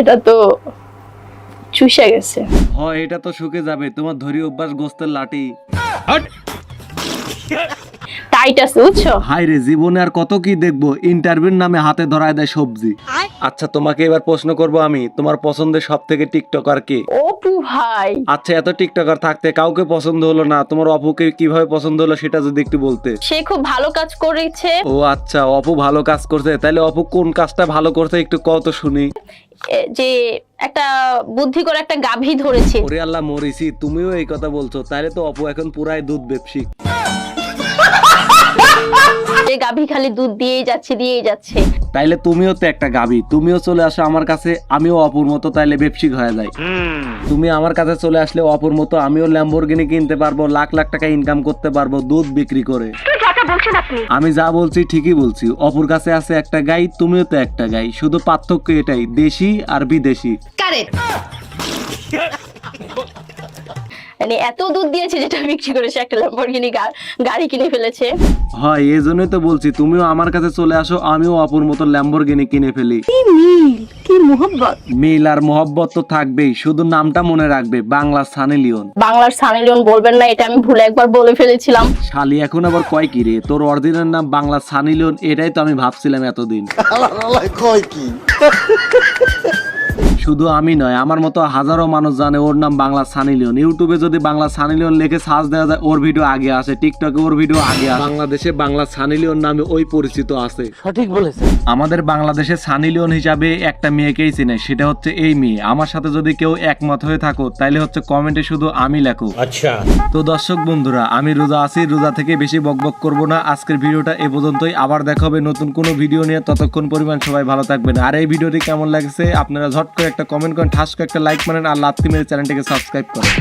এটা তো চুষে গেছে। হ এটা তো শুকে যাবে। তোমার ধরি অভ্যাস গোস্তের লাঠি। টাইট আছে বুঝছ? হাই রে জীবনে আর কত কি দেখব? ইন্টারভিউর নামে হাতে ধরায় দেয় সবজি। আচ্ছা তোমাকে এবার প্রশ্ন করব আমি তোমার পছন্দের সব থেকে টিকটকার কে? অপু ভাই। আচ্ছা এত টিকটকার থাকতে কাউকে পছন্দ হলো না তোমার অপুকে কীভাবে পছন্দ হলো সেটা যদি একটু বলতে। সে খুব ভালো কাজ করেছে। ও আচ্ছা অপু ভালো কাজ করছে তাহলে অপু কোন কাজটা ভালো করছে একটু কত শুনি। যে একটা বুদ্ধি করে একটা গাভী ধরেছে। ওরে আল্লাহ মরিসি তুমিও এই কথা বলছো তাহলে তো অপু এখন পুরাই দুধ ব্যবসিক গাভী খালি দুধ দিয়েই যাচ্ছে দিয়েই যাচ্ছে। তাইলে তুমিও তো একটা গাবি তুমিও চলে আসো আমার কাছে আমিও অপুর মতো তাইলে ব্যবসিক হয়ে যাই। তুমি আমার কাছে চলে আসলে অপুর মতো আমিও ল্যাম্বরগিনি কিনতে পারব লাখ লাখ টাকা ইনকাম করতে পারব দুধ বিক্রি করে। আমি যা বলছি ঠিকই বলছি অপুর কাছে আছে একটা গাই তুমিও তো একটা গাই শুধু পার্থক্য এটাই দেশি আর বিদেশি। মানে এত দুধ দিয়েছে যেটা বিক্রি করেছে একটা ল্যাম্বরগিনি গাড়ি কিনে ফেলেছে। হয় এই জন্যই তো বলছি তুমিও আমার কাছে চলে আসো আমিও অপুর মতো ল্যাম্বরগিনি কিনে ফেলি। কি মিল? কি মোহব্বত? মিল আর মোহব্বত তো থাকবেই শুধু নামটা মনে রাখবে বাংলা সানি লিওন। বাংলার সানি লিওন বলবেন না এটা আমি ভুলে একবার বলে ফেলেছিলাম। শালি এখন আবার কয় কি রে? তোর অরিজিনাল নাম বাংলা সানি লিওন এটাই তো আমি ভাবছিলাম এতদিন। শুধু আমি নয় আমার মতো হাজারো মানুষ জানে ওর নাম বাংলা সানি লিওন। ইউটিউবে যদি বাংলা সানি লিওন লিখে সার্চ দেওয়া যায় ওর ভিডিও আগে আসে টিকটকে ওর ভিডিও আগে আসে। বাংলাদেশে বাংলা সানি লিওন নামে ওই পরিচিত আছে। সঠিক বলেছে আমাদের বাংলাদেশে সানি লিওন হিসাবে একটা মেয়েকেই চিনে সেটা হচ্ছে এই মেয়ে। আমার সাথে যদি কেউ একমত হয়ে থাকো তাইলে হচ্ছে কমেন্টে শুধু আমি লেখো। আচ্ছা। তো দর্শক বন্ধুরা আমি রোজা আছি রোজা থেকে বেশি বকবক করব না। আজকের ভিডিওটা এ পর্যন্তই। আবার দেখা হবে নতুন কোনো ভিডিও নিয়ে। ততক্ষণ পরিমাণ সবাই ভালো থাকবেন। আর এই ভিডিওটি কেমন লাগছে আপনারা ঝট করে একটা কমেন্ট করেন ঠাস একটা লাইক মারেন আর লাত্তি মেরে চ্যানেলটিকে সাবস্ক্রাইব করেন।